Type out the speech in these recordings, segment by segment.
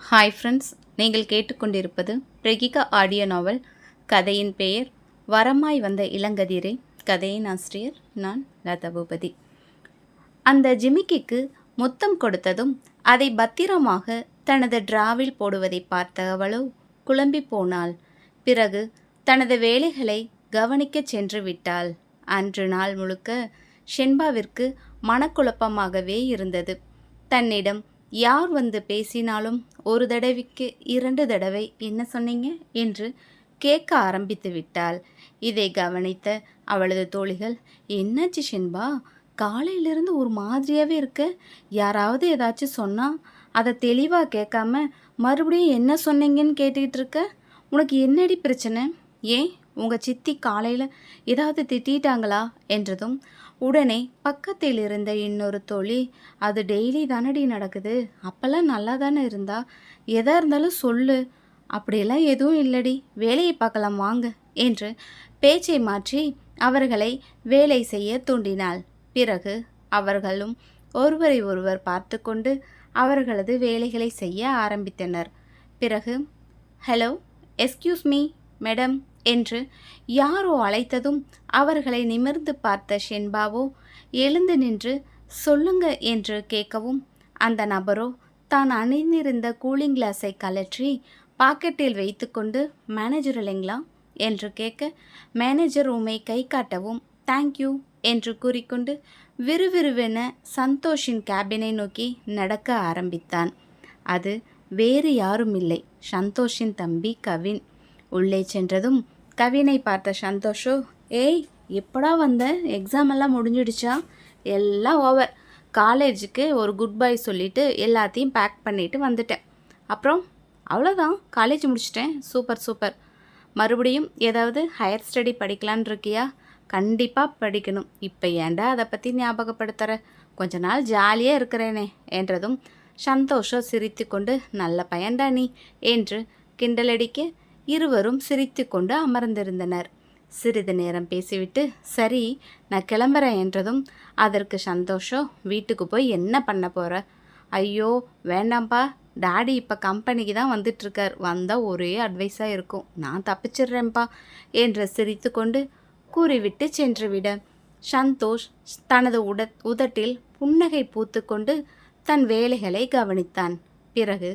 Hi friends நீங்கள் கேட்டுக்கொண்டிருப்பது பிரகிகா audio நாவல் கதையின் பெயர் வரமாய் வந்த இளங்கதிரே. கதையின் ஆசிரியர் நான் லதபூபதி. அந்த ஜிமிக்கிக்கு முத்தம் கொடுத்ததும் அதை பத்திரமாக தனது டிராவில் போடுவதை பார்த்த அவளோ குழம்பி போனாள். பிறகு தனது வேலைகளை கவனிக்கச் சென்று விட்டாள். அன்று நாள் முழுக்க ஷென்பாவிற்கு மனக்குழப்பமாகவே இருந்தது. தன்னிடம் யார் வந்து பேசினாலும் ஒரு தடவைக்கு இரண்டு தடவை என்ன சொன்னீங்க? என்று கேட்க ஆரம்பித்து விட்டாள். இதை கவனித்த அவளது தோழிகள் என்னாச்சு ஷென்பா காலையிலிருந்து ஒரு மாதிரியாகவே இருக்க? யாராவது ஏதாச்சும் சொன்னால் அதை தெளிவாக கேட்காம மறுபடியும் என்ன சொன்னீங்கன்னு கேட்டுக்கிட்டு இருக்க? உனக்கு என்னடி பிரச்சனை? ஏன் உங்கள் சித்தி காலையில் ஏதாவது திட்டிட்டாங்களா? என்றதும் உடனே பக்கத்தில் இருந்த இன்னொரு தோழி அது டெய்லி தானடி நடக்குது? அப்போல்லாம் நல்லா தானே இருந்தா? எதா இருந்தாலும் சொல்லு. அப்படியெல்லாம் எதுவும் இல்லடி. வேலையை பார்க்கலாம் வாங்க என்று பேச்சை மாற்றி அவர்களை வேலை செய்ய தூண்டினாள். பிறகு அவர்களும் ஒருவரை ஒருவர் பார்த்து கொண்டு அவர்களது வேலைகளை செய்ய ஆரம்பித்தனர். பிறகு ஹலோ எஸ்கியூஸ் மீ மேடம் என்று யாரோ அழைத்ததும் அவர்களை நிமிர்ந்து பார்த்த ஷென்பாவோ எழுந்து நின்று சொல்லுங்க என்று கேட்கவும் அந்த நபரோ தான் அணிந்திருந்த கூலிங் கிளாஸை கலற்றி பாக்கெட்டில் வைத்துக்கொண்டு மேனேஜர் இல்லைங்களா? என்று கேட்க மேனேஜர் உமை கை காட்டவும் தேங்க்யூ என்று கூறிக்கொண்டு விறுவிறுவென சந்தோஷின் கேபினை நோக்கி நடக்க ஆரம்பித்தான். அது வேறு யாரும் இல்லை. சந்தோஷின் தம்பி கவின். உள்ளே சென்றதும் கவினை பார்த்த சந்தோஷோ ஏய் எப்படா வந்த? எக்ஸாம் எல்லாம் முடிஞ்சிடுச்சா? எல்லாம் ஓவர் காலேஜுக்கு ஒரு குட் பை சொல்லிவிட்டு எல்லாத்தையும் பேக் பண்ணிவிட்டு வந்துட்டேன். அப்புறம் அவ்வளோதான் காலேஜ் முடிச்சிட்டேன். சூப்பர் சூப்பர் மறுபடியும் ஏதாவது ஹையர் ஸ்டடி படிக்கலான் இருக்கியா? கண்டிப்பாக படிக்கணும். இப்போ ஏன்டா அதை பற்றி ஞாபகப்படுத்துகிற கொஞ்ச நாள் ஜாலியாக இருக்கிறேனே என்றதும் சந்தோஷம் சிரித்து கொண்டு நல்ல பயன்டா நீ என்று கிண்டலடிக்க இருவரும் சிரித்து கொண்டு அமர்ந்திருந்தனர். சிறிது நேரம் பேசிவிட்டு சரி நான் கிளம்புறேன் என்றதும் அதற்கு சந்தோஷம் வீட்டுக்கு போய் என்ன பண்ண போகிற ஐயோ வேண்டாம்ப்பா. டாடி இப்போ கம்பெனிக்கு தான் வந்துட்டுருக்கார் வந்தால் ஒரே அட்வைஸாக இருக்கும். நான் தப்பிச்சிடுறேன்ப்பா என்று சிரித்து கொண்டு கூறிவிட்டு சென்றுவிட. சந்தோஷ் தனது உட உதட்டில் புன்னகை பூத்துக்கொண்டு தன் வேலைகளை கவனித்தான். பிறகு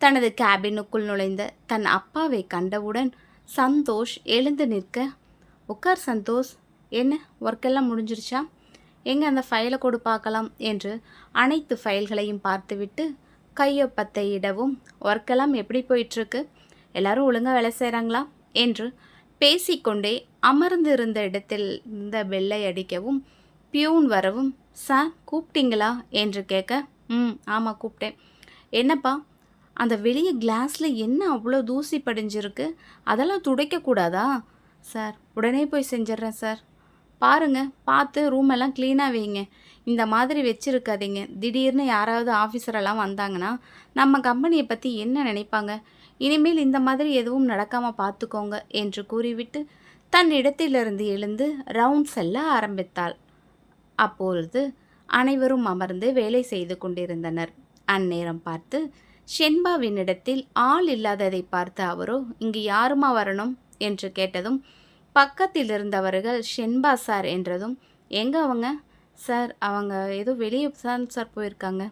தனது கேபினுக்குள் நுழைந்த தன் அப்பாவை கண்டவுடன் சந்தோஷ் எழுந்து நிற்க உட்கார் சந்தோஷ் என்ன ஒர்க்கெல்லாம் முடிஞ்சிருச்சா? எங்கே அந்த ஃபைலை கொடு பார்க்கலாம் என்று அனைத்து ஃபைல்களையும் பார்த்துவிட்டு கையொப்பத்தை இடவும் ஒர்க்கெல்லாம் எப்படி போயிட்டுருக்கு? எல்லாரும் ஒழுங்காக வேலை செய்கிறாங்களா என்று பேசிக்கொண்டே அமர்ந்திருந்த இடத்தில் இருந்த பெல்லை அடிக்கவும் பியூன் வரவும் சார் கூப்பிட்டீங்களா? என்று கேட்க ம் ஆமாம் கூப்பிட்டேன். என்னப்பா அந்த வெளியே கிளாஸில் என்ன அவ்வளோ தூசி படிஞ்சிருக்கு? அதெல்லாம் துடைக்கக்கூடாதா சார் உடனே போய் செஞ்சிட்றேன் சார். பாருங்கள் பார்த்து ரூம் எல்லாம் க்ளீனாக வைங்க. இந்த மாதிரி வச்சுருக்காதீங்க. திடீர்னு யாராவது ஆஃபீஸரெல்லாம் வந்தாங்கன்னா நம்ம கம்பெனியை பற்றி என்ன நினைப்பாங்க? இனிமேல் இந்த மாதிரி எதுவும் நடக்காமல் பார்த்துக்கோங்க என்று கூறிவிட்டு தன் இடத்திலிருந்து எழுந்து ரவுண்ட் செல்ல ஆரம்பித்தாள். அப்பொழுது அனைவரும் அமர்ந்து வேலை செய்து கொண்டிருந்தனர். அந்நேரம் பார்த்து ஷென்பாவினிடத்தில் ஆள் இல்லாததை பார்த்த அவரோ இங்கு யாருமா வரணும்? என்று கேட்டதும் பக்கத்தில் இருந்தவர்கள் ஷென்பா சார் என்றதும் எங்கே அவங்க? சார் அவங்க ஏதோ வெளியே தான் சார் போயிருக்காங்க.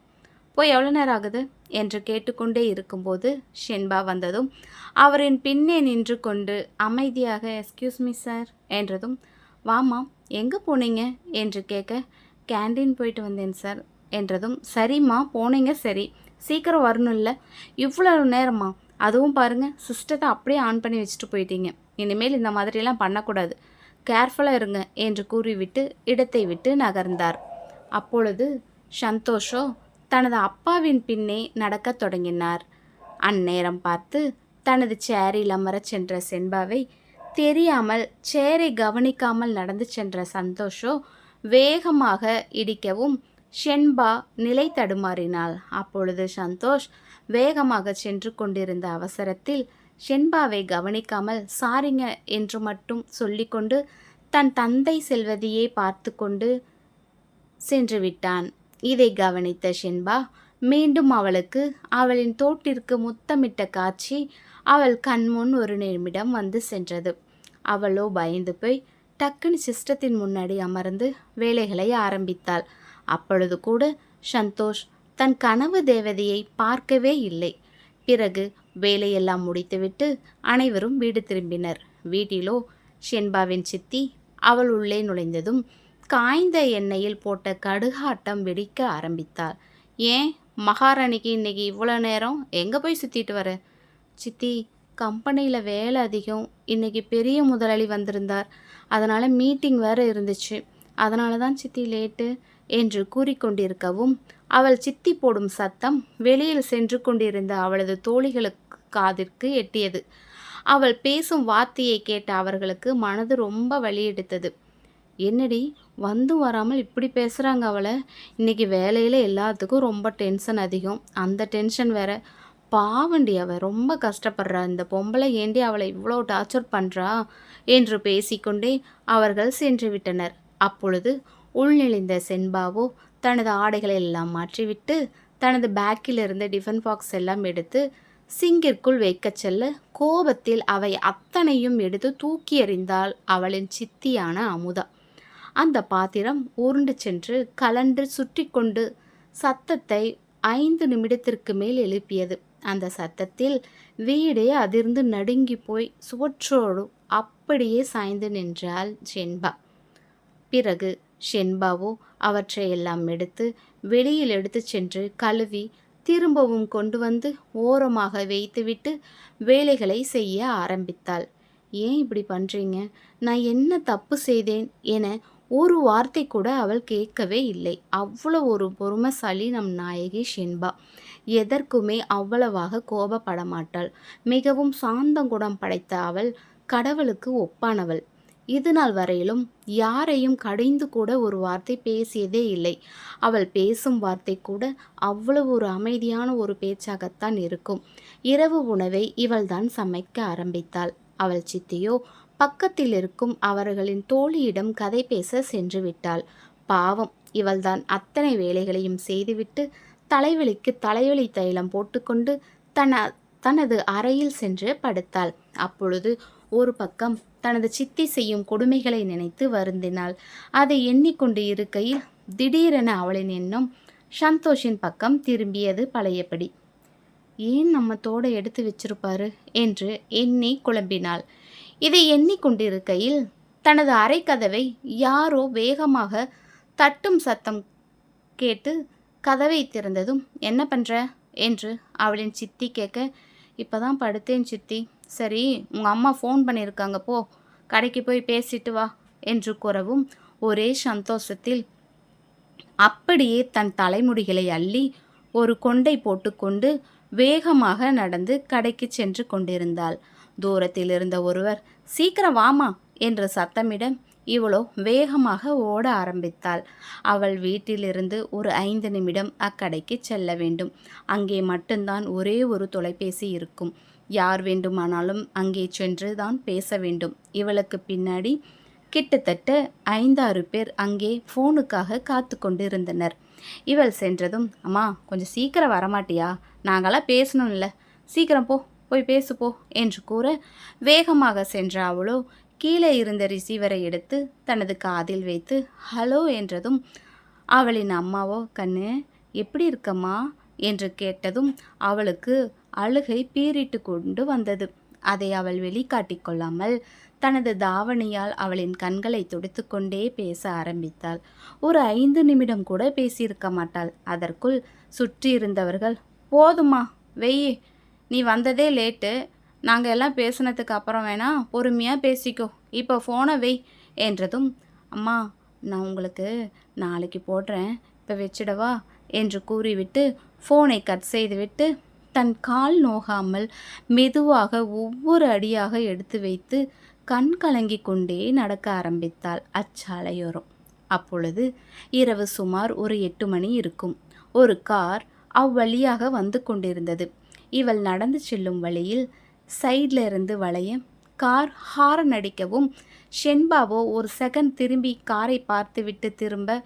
போய் எவ்வளோ நேரம் ஆகுது? என்று கேட்டுக்கொண்டே இருக்கும்போது ஷென்பா வந்ததும் அவரின் பின்னே நின்று கொண்டு அமைதியாக எஸ்கியூஸ் மீ சார் என்றதும் வாமா எங்கே போனீங்க? என்று கேட்க கேண்டீன் போயிட்டு வந்தேன் சார் என்றதும் சரிம்மா போனீங்க சரி. சீக்கிரம் வரணும்ல. இவ்வளோ நேரமா? அதுவும் பாருங்கள் சிஸ்டத்தை அப்படியே ஆன் பண்ணி வச்சுட்டு போயிட்டீங்க. இனிமேல் இந்த மாதிரியெல்லாம் பண்ணக்கூடாது. கேர்ஃபுல்லாக இருங்க என்று கூறிவிட்டு இடத்தை விட்டு நகர்ந்தார். அப்பொழுது சந்தோஷோ தனது அப்பாவின் பின்னே நடக்கத் தொடங்கினார். அந்நேரம் பார்த்து தனது சேரில் அமரச் சென்ற செண்பாவை தெரியாமல் சேரை கவனிக்காமல் நடந்து சென்ற சந்தோஷோ வேகமாக இடிக்கவும் ஷென்பா நிலை தடுமாறினாள். அப்பொழுது சந்தோஷ் வேகமாக சென்று கொண்டிருந்த அவசரத்தில் ஷென்பாவை கவனிக்காமல் சாரிங்க என்று மட்டும் சொல்லிக்கொண்டு தன் தந்தை செல்வதையே பார்த்து கொண்டு சென்று விட்டான். இதை கவனித்த ஷென்பா மீண்டும் அவளுக்கு அவளின் தோட்டிற்கு முத்தமிட்ட காட்சி அவள் கண்முன் ஒரு நிமிடம் வந்து சென்றது. அவளோ பயந்து போய் டக்குன்னு சிஸ்டத்தின் முன்னாடி அமர்ந்து வேலைகளை ஆரம்பித்தாள். அப்பொழுது கூட சந்தோஷ் தன் கனவு தேவதையை பார்க்கவே இல்லை. பிறகு வேலையெல்லாம் முடித்துவிட்டு அனைவரும் வீடு திரும்பினர். வீட்டிலோ ஷென்பாவின் சித்தி அவள் உள்ளே நுழைந்ததும் காய்ந்த எண்ணெயில் போட்ட கடுகாட்டம் வெடிக்க ஆரம்பித்தாள். ஏன்? மகாராணிக்கு இன்னைக்கு இவ்வளோ நேரம்? எங்கே போய் சுற்றிட்டு வர? சித்தி கம்பெனியில் வேலை அதிகம். இன்னைக்கு பெரிய முதலாளி வந்திருந்தார். அதனால் மீட்டிங் வேறு இருந்துச்சு. அதனால தான் சித்தி லேட்டு. என்று கூறிக்கொண்டிருக்கவும் அவள் சித்தி போடும் சத்தம் வெளியில் சென்று கொண்டிருந்த அவளது தோழிகளுக்கு காதிற்கு எட்டியது. அவள் பேசும் வார்த்தையை கேட்ட அவர்களுக்கு மனது ரொம்ப வலி எடுத்தது என்னடி வந்தும் வராமல் இப்படி பேசுகிறாங்க அவளை? இன்னைக்கு வேலையில் எல்லாத்துக்கும் ரொம்ப டென்ஷன் அதிகம். அந்த டென்ஷன் வேற. பாவண்டி அவள் ரொம்ப கஷ்டப்படுறா. இந்த பொம்பளை ஏண்டி அவளை இவ்வளோ டார்ச்சர் பண்ணுறா என்று பேசிக்கொண்டே அவர்கள் சென்று விட்டனர். அப்பொழுது உள்நெளிந்த செண்பாவோ தனது ஆடைகளை எல்லாம் மாற்றிவிட்டு தனது பேக்கில் இருந்த டிஃபன் பாக்ஸ் எல்லாம் எடுத்து சிங்கிற்குள் வைக்கச் செல்ல கோபத்தில் அவை அத்தனையும் எடுத்து தூக்கி எறிந்தாள் அவளின் சித்தியான அமுதா. அந்த பாத்திரம் உருண்டு சென்று கலன்று சுற்றி கொண்டு சத்தத்தை ஐந்து நிமிடத்திற்கு மேல் எழுப்பியது. அந்த சத்தத்தில் வீடே அதிர்ந்து நடுங்கி போய் சுவற்றோடு அப்படியே சாய்ந்து நின்றாள் ஷென்பா பிறகு ஷென்பாவோ அவற்றையெல்லாம் எடுத்து வெளியில் எடுத்துச் சென்று கழுவி திரும்பவும் கொண்டு வந்து ஓரமாக வைத்துவிட்டு வேலைகளை செய்ய ஆரம்பித்தாள். ஏன் இப்படி பண்ணுறீங்க நான் என்ன தப்பு செய்தேன்? என ஒரு வார்த்தை கூட அவள் கேட்கவே இல்லை. அவ்வளோ ஒரு பொறுமைசாலி நம் நாயகி ஷென்பா. எதற்குமே அவ்வளவாக கோபப்பட மாட்டாள் மிகவும் சாந்தங்குடம் படைத்த அவள் கடவுளுக்கு ஒப்பானவள். இது நாள் வரையிலும் யாரையும் கடைந்து கூட ஒரு வார்த்தை பேசியதே இல்லை. அவள் பேசும் வார்த்தை கூட அவ்வளவு ஒரு அமைதியான ஒரு பேச்சாகத்தான் இருக்கும். இரவு உணவை இவள்தான் சமைக்க ஆரம்பித்தாள். அவள் சித்தியோ பக்கத்தில் இருக்கும் அவர்களின் தோழியிடம் கதை பேச சென்று விட்டாள். பாவம் இவள்தான் அத்தனை வேலைகளையும் செய்துவிட்டு தலைவலிக்கு தலைவலி தைலம் போட்டுக்கொண்டு தன தனது அறையில் சென்று படுத்தாள். அப்பொழுது ஒரு பக்கம் தனது சித்தி செய்யும் கொடுமைகளை நினைத்து வருந்தினாள். அதை எண்ணிக்கொண்டு இருக்கையில் திடீரென அவளின் எண்ணம் சந்தோஷின் பக்கம் திரும்பியது பழையபடி. ஏன் நம்ம தோடை எடுத்து வச்சிருப்பாரு? என்று எண்ணி குழம்பினாள். இதை எண்ணிக்கொண்டிருக்கையில் தனது அறைக்கதவை யாரோ வேகமாக தட்டும் சத்தம் கேட்டு கதவை திறந்ததும் என்ன பண்ணுற என்று அவளின் சித்தி கேட்க இப்போ தான் படுத்தேன் சித்தி. சரி உங்கள் அம்மா ஃபோன் பண்ணியிருக்காங்க போ. கடைக்கு போய் பேசிட்டு வா என்று கூறவும் ஒரே சந்தோஷத்தில் அப்படியே தன் தலைமுடிகளை அள்ளி ஒரு கொண்டை போட்டுக்கொண்டு வேகமாக நடந்து கடைக்கு சென்று கொண்டிருந்தாள். தூரத்தில் இருந்த ஒருவர் சீக்கிரம் வாமா என்று சத்தமிட இவளோ வேகமாக ஓட ஆரம்பித்தாள். அவள் வீட்டிலிருந்து ஒரு ஐந்து நிமிடம் அக்கடைக்கு செல்ல வேண்டும். அங்கே மட்டும்தான் ஒரே ஒரு தொலைபேசி இருக்கும். யார் வேண்டுமானாலும் அங்கே சென்று தான் பேச வேண்டும். இவளுக்கு பின்னாடி கிட்டத்தட்ட ஐந்தாறு பேர் அங்கே ஃபோனுக்காக காத்து கொண்டு இருந்தனர் இவள் சென்றதும் அம்மா கொஞ்சம் சீக்கிரம் வரமாட்டியா? நாங்களாம் பேசணும்ல. சீக்கிரம் போ போய் பேசு போ என்று கூற வேகமாக சென்ற அவளோ கீழே இருந்த ரிசீவரை எடுத்து தனது காதில் வைத்து ஹலோ என்றதும் அவளின் அம்மாவோ கண்ணு எப்படி இருக்கம்மா? என்று கேட்டதும் அவளுக்கு அழுகை பீறிட்டு கொண்டு வந்தது. அதை அவள் வெளிக்காட்டிக் கொள்ளாமல் தனது தாவணியால் அவளின் கண்களை துடைத்து கொண்டே பேச ஆரம்பித்தாள். ஒரு ஐந்து நிமிடம் கூட பேசியிருக்க மாட்டாள். அதற்குள் சுற்றி இருந்தவர்கள் போதுமா வெயி நீ வந்ததே லேட்டு. நாங்கள் எல்லாம் பேசுனதுக்கு அப்புறம் வேணா பொறுமையாக பேசிக்கோ. இப்போ ஃபோனை வெய் என்றதும் அம்மா நான் உங்களுக்கு நாளைக்கு போடுறேன். இப்போ வச்சிடவா? என்று கூறிவிட்டு ஃபோனை கட் செய்துவிட்டு தன் கால் நோகாமல் மெதுவாக ஒவ்வொரு அடியாக எடுத்து வைத்து கண் கலங்கி கொண்டே நடக்க ஆரம்பித்தாள் அச்சாலையோரம். அப்பொழுது இரவு சுமார் ஒரு எட்டு மணி இருக்கும். ஒரு கார் அவ்வழியாக வந்து கொண்டிருந்தது. இவள் நடந்து செல்லும் வழியில் சைடில் இருந்து வளைய கார் ஹாரன் அடிக்கவும் ஷென்பாவோ ஒரு செகண்ட் திரும்பி காரை பார்த்துவிட்டு திரும்ப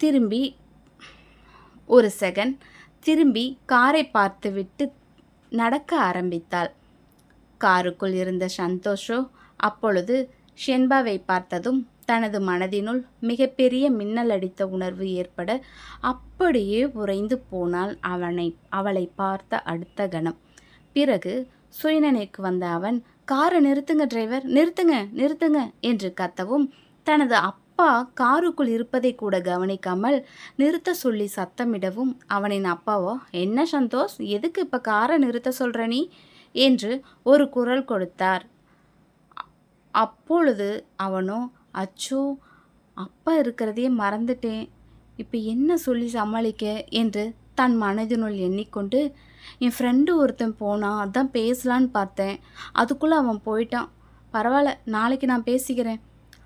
திரும்பி ஒரு செகண்ட். திரும்பி காரை பார்த்துவிட்டு நடக்க ஆரம்பித்தாள். காருக்குள் இருந்த சந்தோஷோ அப்பொழுது ஷென்பாவை பார்த்ததும் தனது மனதினுள் மிகப்பெரிய மின்னல் அடித்த உணர்வு ஏற்பட அப்படியே உறைந்து போனால் அவனை அவளை பார்த்த அடுத்த கணம். பிறகு சுயநினைக்கு வந்த அவன் காரை நிறுத்துங்க டிரைவர் நிறுத்துங்க நிறுத்துங்க என்று கத்தவும் தனது அப் அப்பா காருக்குள் இருப்பதை கூட கவனிக்காமல் நிறுத்த சொல்லி சத்தமிடவும் அவனின் அப்பாவோ? என்ன சந்தோஷ்? எதுக்கு இப்போ காரை நிறுத்த சொல்கிற நீ? என்று ஒரு குரல் கொடுத்தார். அப்பொழுது அவனோ அச்சோ அப்பா இருக்கிறதையே மறந்துட்டேன். இப்போ என்ன சொல்லி சமாளிக்க? என்று தன் மனதினுள் எண்ணிக்கொண்டு என் ஃப்ரெண்டு ஒருத்தன் போனான் அதான் பேசலான்னு பார்த்தேன். அதுக்குள்ளே அவன் போயிட்டான். பரவாயில்ல நாளைக்கு நான் பேசிக்கிறேன்.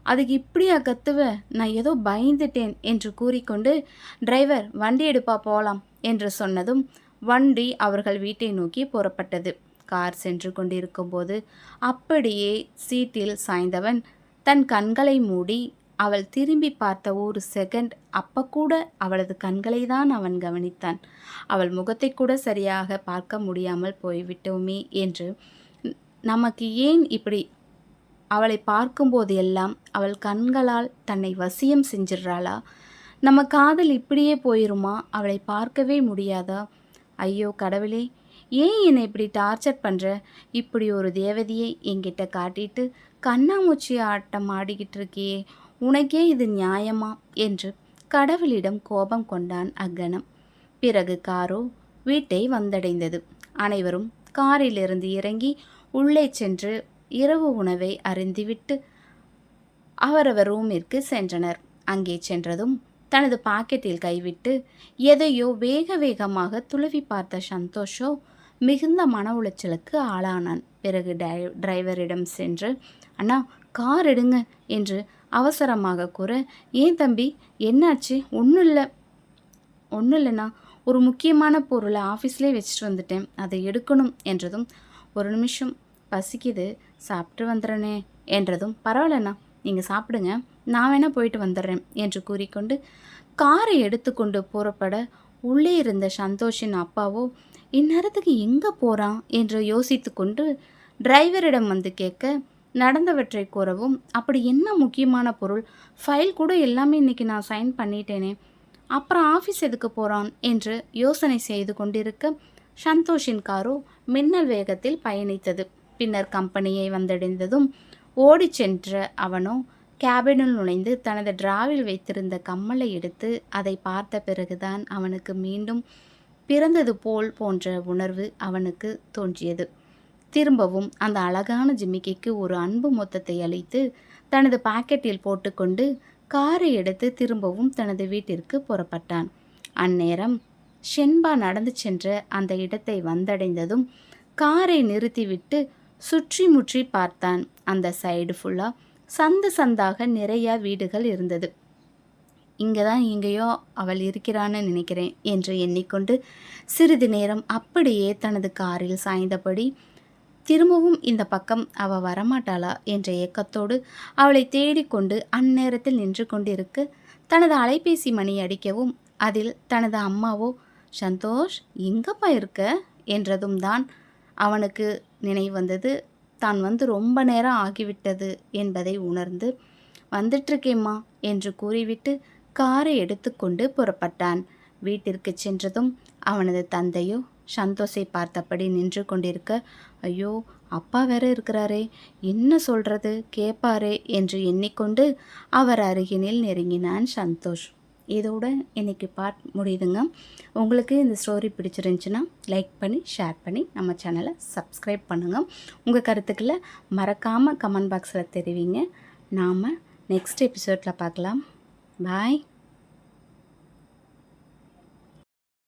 அதுக்கு இப்படியா கத்துவ? நான் ஏதோ பயந்துட்டேன் என்று கூறிக்கொண்டு டிரைவர் வண்டி எடுப்பா போகலாம் என்று சொன்னதும் வண்டி அவர்கள் வீட்டை நோக்கி புறப்பட்டது. கார் சென்று கொண்டிருக்கும்போது அப்படியே சீட்டில் சாய்ந்தவன் தன் கண்களை மூடி அவள் திரும்பி பார்த்த ஒரு செகண்ட் அப்ப கூட அவளது கண்களை தான் அவன் கவனித்தான். அவள் முகத்தை கூட சரியாக பார்க்க முடியாமல் போய்விட்டோமே என்று நமக்கு ஏன் இப்படி அவளை பார்க்கும்போது எல்லாம் அவள் கண்களால் தன்னை வசியம் செஞ்சிடுறாளா? நம்ம காதல் இப்படியே போயிருமா? அவளை பார்க்கவே முடியாதா? ஐயோ கடவுளே ஏன் என்னை இப்படி டார்ச்சர் பண்ணுற இப்படி ஒரு தேவதையை என்கிட்ட காட்டிட்டு கண்ணாமூச்சி ஆட்டம் ஆடிக்கிட்டு இருக்கியே உனக்கே இது நியாயமா? என்று கடவுளிடம் கோபம் கொண்டான் அக்கணம் பிறகு காரோ வீட்டை வந்தடைந்தது. அனைவரும் காரிலிருந்து இறங்கி உள்ளே சென்று இரவு உணவை அருந்திவிட்டு அவரவர் ரூமிற்கு சென்றனர். அங்கே சென்றதும் தனது பாக்கெட்டில் கைவிட்டு எதையோ வேக வேகமாக துளவி பார்த்த சந்தோஷோ மிகுந்த மன உளைச்சலுக்கு ஆளானான். பிறகு டை டிரைவரிடம் சென்று அண்ணா கார் எடுங்க என்று அவசரமாக கூற ஏன் தம்பி என்னாச்சு? ஒன்றும் இல்லை. ஒன்றும் இல்லைண்ணா ஒரு முக்கியமான பொருளை ஆஃபீஸ்லேயே வச்சுட்டு வந்துட்டேன். அதை எடுக்கணும் என்றதும் ஒரு நிமிஷம் பசிக்குது. சாப்பிட்டு வந்துடுறேனே என்றதும் பரவாயில்லண்ணா நீங்கள் சாப்பிடுங்க. நான் வேணால் போயிட்டு வந்துடுறேன் என்று கூறிக்கொண்டு காரை எடுத்துக்கொண்டு புறப்பட உள்ளே இருந்த சந்தோஷின் அப்பாவோ இந்நேரத்துக்கு எங்கே போகிறான் என்று யோசித்து கொண்டு டிரைவரிடம் வந்து கேட்க நடந்தவற்றை கூறவும் அப்படி என்ன முக்கியமான பொருள்? ஃபைல் கூட எல்லாமே இன்றைக்கி நான் சைன் பண்ணிட்டேனே. அப்புறம் ஆஃபீஸ் எதுக்கு போகிறான் என்று யோசனை செய்து கொண்டிருக்க சந்தோஷின் காரோ மின்னல் வேகத்தில் பயணித்தது. பின்னர் கம்பெனியை வந்தடைந்ததும் ஓடி சென்ற அவனோ கேபினில் நுழைந்து தனது டிராவில் வைத்திருந்த கம்மலை எடுத்து அதை பார்த்த பிறகுதான் அவனுக்கு மீண்டும் பிறந்தது போல் போன்ற உணர்வு அவனுக்கு தோன்றியது. திரும்பவும் அந்த அழகான ஜிமிக்கிக்கு ஒரு அன்பு மொத்தத்தை அளித்து தனது பாக்கெட்டில் போட்டுக்கொண்டு காரை எடுத்து திரும்பவும் தனது வீட்டிற்கு புறப்பட்டான். அந்நேரம் ஷென்பா நடந்து சென்ற அந்த இடத்தை வந்தடைந்ததும் காரை நிறுத்திவிட்டு சுற்றி முற்றி பார்த்தான். அந்த சைடு ஃபுல்லாக சந்து சந்தாக நிறைய வீடுகள் இருந்தது. இங்கே தான் எங்கேயோ அவள் இருக்கிறான்னு நினைக்கிறேன் என்று எண்ணிக்கொண்டு சிறிது நேரம் அப்படியே தனது காரில் சாய்ந்தபடி திரும்பவும் இந்த பக்கம் அவ வரமாட்டாளா? என்ற ஏக்கத்தோடு அவளை தேடிக்கொண்டு அந்நேரத்தில் நின்று கொண்டிருக்க தனது அலைபேசி மணி அடிக்கவும் அதில் தனது அம்மாவோ சந்தோஷ் எங்கப்பா இருக்க? என்றதும் தான் அவனுக்கு நினைவு வந்தது. தான் வந்து ரொம்ப நேரம் ஆகிவிட்டது என்பதை உணர்ந்து வந்துட்டுருக்கேம்மா என்று கூறிவிட்டு காரை எடுத்துக்கொண்டு புறப்பட்டான். வீட்டிற்கு சென்றதும் அவனது தந்தையோ சந்தோஷை பார்த்தபடி நின்று கொண்டிருக்க ஐயோ அப்பா வேற இருக்கிறாரே என்ன சொல்றது கேட்பாரே என்று எண்ணிக்கொண்டு அவர் அருகினில் நெருங்கினான் சந்தோஷ். இதோட இன்றைக்கி பார்ட் முடியுதுங்க. உங்களுக்கு இந்த ஸ்டோரி பிடிச்சிருந்துச்சுன்னா லைக் பண்ணி ஷேர் பண்ணி நம்ம சேனலை சப்ஸ்கிரைப் பண்ணுங்கள் உங்கள் கருத்துக்களை மறக்காமல் கமெண்ட் பாக்ஸில் தெரிவிங்க. நாம் நெக்ஸ்ட் எபிசோடில் பார்க்கலாம். பாய்